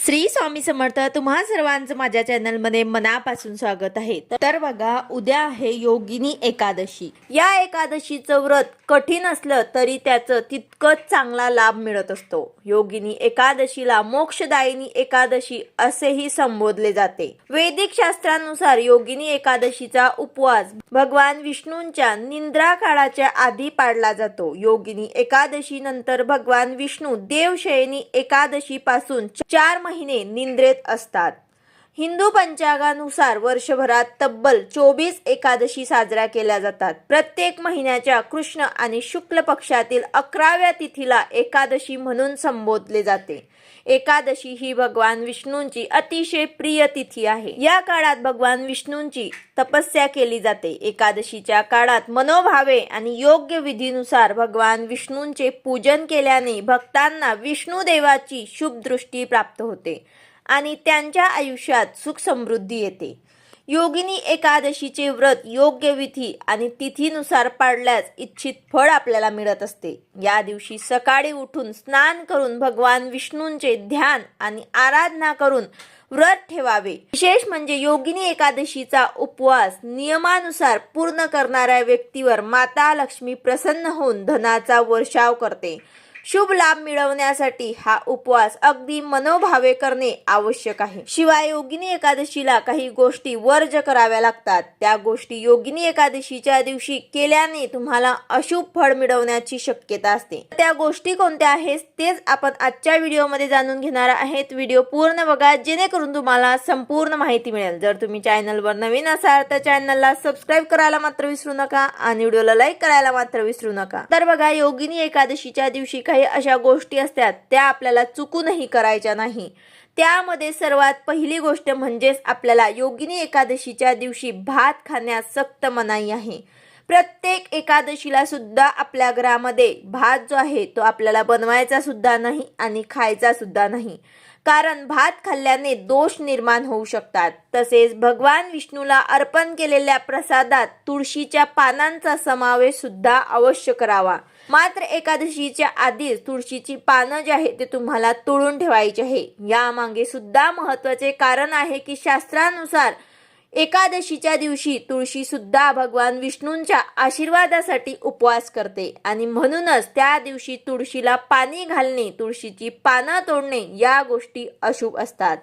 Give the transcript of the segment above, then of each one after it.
श्री स्वामी समर्थ तुम्हा सर्वांचं माझ्या चॅनलमध्ये मनापासून स्वागत आहे. तर बघा उद्या आहे योगिनी एकादशी. या एकादशीचं व्रत कठीण असलं तरी त्याचं तितकंच चांगला लाभ मिळत असतो. योगिनी एकादशीला मोक्षदायिनी एकादशी असेही संबोधले जाते. वैदिक शास्त्रानुसार योगिनी एकादशीचा उपवास भगवान विष्णूंच्या निंद्रा काळाच्या आधी पाडला जातो. योगिनी एकादशी नंतर भगवान विष्णू देवशयनी एकादशी पासून चार महिने निंद्रेत असतात. हिंदू पंचांगानुसार वर्षभरात तब्बल चोवीस एकादशी साजऱ्या केल्या जातात. प्रत्येक महिन्याच्या कृष्ण आणि शुक्ल पक्षातील अकराव्या तिथीला एकादशी म्हणून संबोधले जाते. एकादशी ही भगवान विष्णूंची अतिशय प्रिय तिथी आहे. या काळात भगवान विष्णूंची तपस्या केली जाते. एकादशीच्या काळात मनोभावे आणि योग्य विधीनुसार भगवान विष्णूंचे पूजन केल्याने भक्तांना विष्णू देवाची शुभ दृष्टी प्राप्त होते. आणि त्यांच्या आयुष्यात सुख समृद्धी येते. योगिनी एकादशीचे व्रत योग्य विधी आणि तिथीनुसार पाळल्यास इच्छित फळ आपल्याला मिळत असते. या दिवशी सकाळी उठून स्नान करून भगवान विष्णूंचे ध्यान आणि आराधना करून व्रत ठेवावे. विशेष म्हणजे योगिनी एकादशीचा उपवास नियमानुसार पूर्ण करणाऱ्या व्यक्तीवर माता लक्ष्मी प्रसन्न होऊन धनाचा वर्षाव करते. शुभ लाभ मिळवण्यासाठी हा उपवास अगदी मनोभावे करणे आवश्यक आहे. शिवाय योगिनी एकादशीला काही गोष्टी वर्ज कराव्या लागतात. त्या गोष्टी योगिनी एकादशीच्या दिवशी केल्याने तुम्हाला अशुभ फळ मिळवण्याची शक्यता असते. त्या गोष्टी कोणत्या आहेत तेच आपण आजच्या व्हिडिओमध्ये जाणून घेणार आहेत. व्हिडिओ पूर्ण बघा जेणेकरून तुम्हाला संपूर्ण माहिती मिळेल. जर तुम्ही चॅनलवर नवीन असाल तर चॅनलला सबस्क्राईब करायला मात्र विसरू नका आणि व्हिडिओला लाईक करायला मात्र विसरू नका. तर बघा योगिनी एकादशीच्या दिवशी काही अशा गोष्टी असतात त्या आपल्याला चुकूनही करायच्या नाही. त्यामध्ये सर्वात पहिली गोष्ट म्हणजेच आपल्याला योगिनी एकादशीच्या दिवशी भात खाण्यास सक्त मनाई आहे. प्रत्येक एकादशीला सुद्धा आपल्या घरामध्ये भात जो आहे तो आपल्याला बनवायचा सुद्धा नाही आणि खायचा सुद्धा नाही. कारण भात खाल्ल्याने दोष निर्माण होऊ शकतात. तसेच भगवान विष्णूला अर्पण केलेल्या प्रसादात तुळशीच्या पानांचा समावेश सुद्धा अवश्य करावा. मात्र एकादशीच्या आधीच तुळशीची पानं जे आहे ते तुम्हाला तोडून ठेवायची आहे. यामागे सुद्धा महत्त्वाचे कारण आहे की शास्त्रानुसार एकादशीच्या दिवशी तुळशी सुद्धा भगवान विष्णूंच्या आशीर्वादासाठी उपवास करते. आणि म्हणूनच त्या दिवशी तुळशीला पाणी घालणे तुळशीची पानं तोडणे या गोष्टी अशुभ असतात.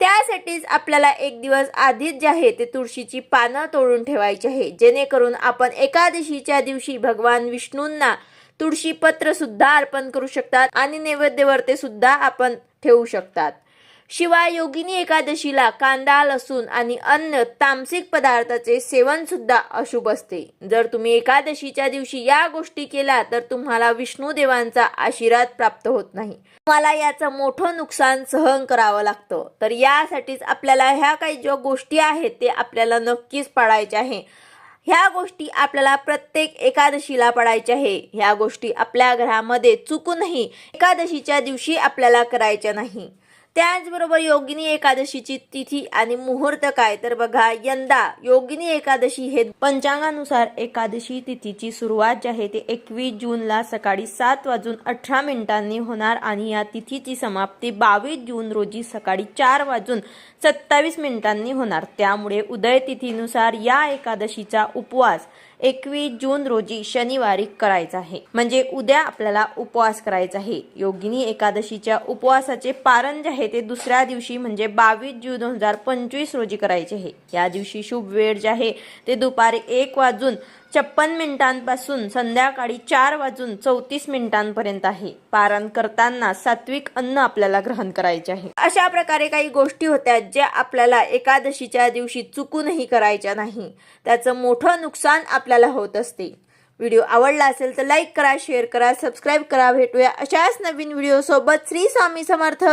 त्यासाठीच आपल्याला एक दिवस आधीच जे आहे ते तुळशीची पानं तोडून ठेवायची आहे. जेणेकरून आपण एकादशीच्या दिवशी भगवान विष्णूंना तुळशी पत्र सुद्धा अर्पण करू शकतात आणि नैवेद्यवर ते सुद्धा आपण ठेवू शकतात. शिवाय योगिनी एकादशीला कांदा लसूण आणि अन्य तामसिक पदार्थाचे सेवन सुद्धा अशुभ असते. जर तुम्ही एकादशीच्या दिवशी या गोष्टी केल्या तर तुम्हाला विष्णू देवांचा आशीर्वाद प्राप्त होत नाही. तुम्हाला याचं मोठं नुकसान सहन करावं लागतं. तर यासाठीच आपल्याला ह्या काही ज्या गोष्टी आहेत ते आपल्याला नक्कीच पाळायच्या आहे. ह्या गोष्टी आपल्याला प्रत्येक एकादशीला पडायच्या आहे. ह्या गोष्टी आपल्या घरामध्ये चुकूनही एकादशीच्या दिवशी आपल्याला करायच्या नाही. त्याचबरोबर योगिनी एकादशीची तिथी आणि मुहूर्त काय? तर बघा यंदा योगिनी एकादशी हे पंचांगानुसार एकादशी तिथीची सुरुवात जी आहे ते एकवीस जूनला सकाळी सात वाजून अठरा मिनिटांनी होणार आणि या तिथीची समाप्ती बावीस जून रोजी सकाळी चार वाजून सत्तावीस मिनिटांनी होणार. त्यामुळे उदय तिथीनुसार या एकादशीचा उपवास एकवीस जून रोजी शनिवारी करायचा आहे. म्हणजे उद्या आपल्याला उपवास करायचा आहे. योगिनी एकादशीच्या उपवासाचे पारण जे आहे ते दुसऱ्या दिवशी म्हणजे बावीस जून दोन हजार पंचवीस रोजी करायचे आहे. या दिवशी शुभ वेळ जे आहे ते दुपारी एक वाजून छप्पन मिनिटांपासून संध्याकाळी चार वाजून चौतीस मिनिटांपर्यंत आहे. पारण करताना सात्विक अन्न आपल्याला ग्रहण करायचे आहे. अशा प्रकारे काही गोष्टी होत्या ज्या आपल्याला एकादशीच्या दिवशी चुकूनही करायच्या नाही. त्याचं मोठं नुकसान आपल्याला होत असते. व्हिडिओ आवडला असेल तर लाईक करा शेअर करा सबस्क्राईब करा. भेटूया अशाच नवीन व्हिडिओसोबत. श्री स्वामी समर्थ.